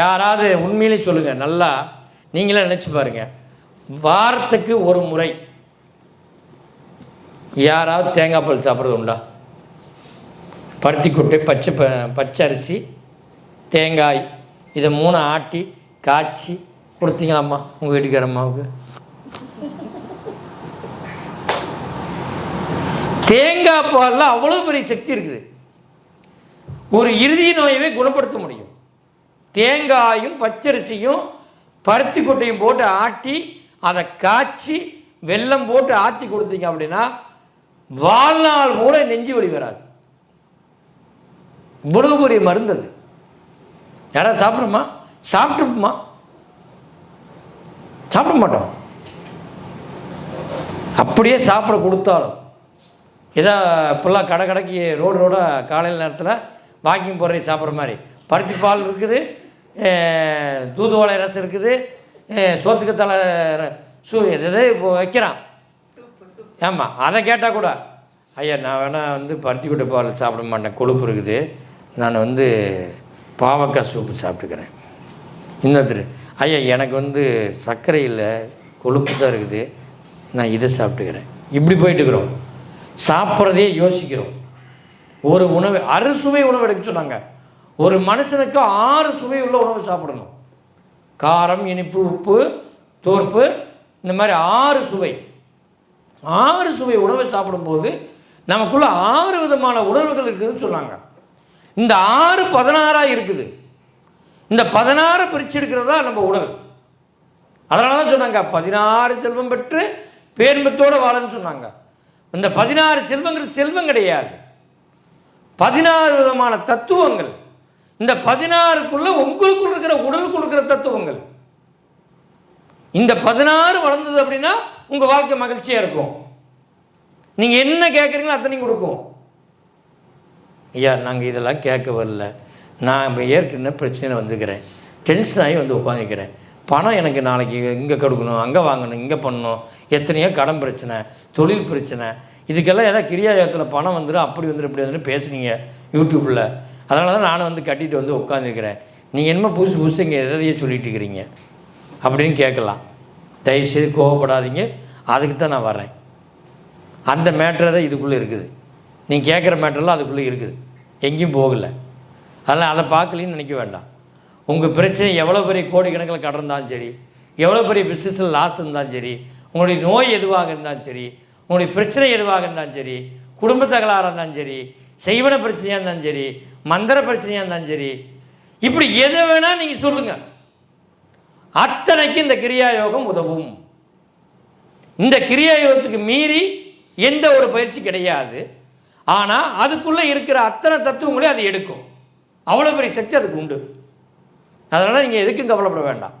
யாராவது உண்மையிலே சொல்லுங்கள் நல்லா நீங்களே நினச்சி பாருங்கள் வாரத்துக்கு ஒரு முறை யாராவது தேங்காய் பால் சாப்பிட்றது உண்டா? பருத்தி கொட்டை பச்சை ப பச்சை அரிசி தேங்காய் இதை மூணு ஆட்டி காய்ச்சி கொடுத்தீங்களாம்மா உங்கள் வீட்டுக்கார அம்மாவுக்கு? தேங்காய் பாலில் அவ்வளோ பெரிய சக்தி இருக்குது. ஒரு இறுதி நோயவே குணப்படுத்த முடியும். தேங்காயும் பச்சரிசியும் பருத்தி கொட்டையும் போட்டு ஆட்டி அதை காய்ச்சி வெல்லம் போட்டு ஆற்றி கொடுத்தீங்க அப்படின்னா வாழ்நாள் கூட நெஞ்சு வலி வராது. இவ்வளவு பெரிய மருந்து அது. யாராவது சாப்பிடுமா? சாப்பிட்டுமா சாப்பிட மாட்டோம். அப்படியே சாப்பிட கொடுத்தாலும். ஏதோ இப்போல்லாம் கடை கடைக்கு ரோடு ரோடாக காலையில் நேரத்தில் வாக்கிங் போகிற சாப்பிட்ற மாதிரி. பருத்தி பால் இருக்குது தூதுவளை ரசம் இருக்குது. சோத்துக்கு தலை ர- சூ எது எதோ இப்போ வைக்கிறான். ஆமாம் அதை கேட்டால் கூட ஐயா நான் வேணால் வந்து பருத்தி கொட்டை பால் சாப்பிட மாட்டேன் கொழுப்பு இருக்குது. நான் வந்து பாவக்காய் சூப்பு சாப்பிட்டுக்கிறேன். இன்னொருத்தர் ஐயா எனக்கு வந்து சர்க்கரையில் கொழுப்பு தான் இருக்குது. நான் இதை சாப்பிட்டுக்கிறேன். இப்படி போயிட்டுக்கிறோம் சாப்பிட்றதே யோசிக்கிறோம். ஒரு உணவு அறுசுவை உணவு எடுக்க சொன்னாங்க. ஒரு மனுஷனுக்கு ஆறு சுவை உள்ள உணவு சாப்பிடணும். காரம் இனிப்பு உப்பு தோற்பு இந்த மாதிரி ஆறு சுவை. ஆறு சுவை உணவை சாப்பிடும்போது நமக்குள்ள ஆறு விதமான உணர்வுகள் இருக்குதுன்னு சொன்னாங்க. இந்த ஆறு பதினாறாக இருக்குது. இந்த பதினாறு பிரிச்சு தான் நம்ம உணவு. அதனால தான் சொன்னாங்க பதினாறு செல்வம் பெற்று பேர்மத்தோடு வாழன்னு சொன்னாங்க. இந்த பதினாறு செல்வங்கிறது செல்வம் கிடையாது. பதினாறு விதமான தத்துவங்கள். இந்த பதினாறுக்குள்ள உங்களுக்குள் இருக்கிற உடலுக்குள் இருக்கிற தத்துவங்கள். இந்த பதினாறு வளர்ந்தது அப்படின்னா உங்கள் வாழ்க்கை மகிழ்ச்சியாக இருக்கும். நீங்கள் என்ன கேட்குறீங்களோ அத்தனையும் கொடுக்கும். ஐயா நாங்கள் இதெல்லாம் கேட்க வரல. நான் இப்போ ஏற்கனவே பிரச்சனையில் வந்துக்கிறேன். டென்ஷன் ஆகி வந்து உட்காந்துக்கிறேன் பணம் எனக்கு நாளைக்கு இங்கே கொடுக்கணும்? அங்கே வாங்கணும்? இங்கே பண்ணணும்? எத்தனையோ கடன் பிரச்சனை தொழில் பிரச்சனை. இதுக்கெல்லாம் ஏதாவது கிரியாயோகத்தில் பணம் வந்துடும் அப்படி வந்துடும் இப்படி வந்துடும் பேசுனீங்க யூடியூப்பில் அதனால தான் நானும் வந்து கட்டிட்டு வந்து உட்காந்துருக்கிறேன் நீங்கள் என்னமோ புதுசு புதுசு இங்கே எதையோ சொல்லிட்டு இருக்கிறீங்க. அப்படின்னு கேட்கலாம். தயவுசெய்து கோவப்படாதீங்க. அதுக்கு தான் நான் வரேன் அந்த மேட்ரு தான் இதுக்குள்ளே இருக்குது. நீங்கள் கேட்குற மேட்டர்லாம் அதுக்குள்ளே இருக்குது. எங்கேயும் போகலை. அதனால் அதை பார்க்கலின்னு நினைக்க வேண்டாம். உங்கள் பிரச்சனை எவ்வளோ பெரிய கோடிக்கணக்கில் கடன் இருந்தாலும் சரி எவ்வளோ பெரிய பிஸ்னஸில் லாஸ் இருந்தாலும் சரி உங்களுடைய நோய் எதுவாக இருந்தாலும் சரி உங்களுடைய பிரச்சனை எதுவாக இருந்தாலும் சரி குடும்ப தகலாராக இருந்தாலும் சரி செய்வன பிரச்சனையாக இருந்தாலும் சரி மந்திர பிரச்சனையாக இருந்தாலும் சரி. இப்படி எதை வேணால் நீங்கள் சொல்லுங்கள் அத்தனைக்கு இந்த கிரியா யோகம் உதவும். இந்த கிரியா யோகத்துக்கு மீறி எந்த ஒரு பயிற்சி கிடையாது. ஆனால் அதுக்குள்ளே இருக்கிற அத்தனை தத்துவங்களையும் அது எடுக்கும். அவ்வளோ பெரிய சக்தி அதுக்கு உண்டு. அதனால் நீங்கள் எதுக்கும் கவலைப்பட வேண்டாம்.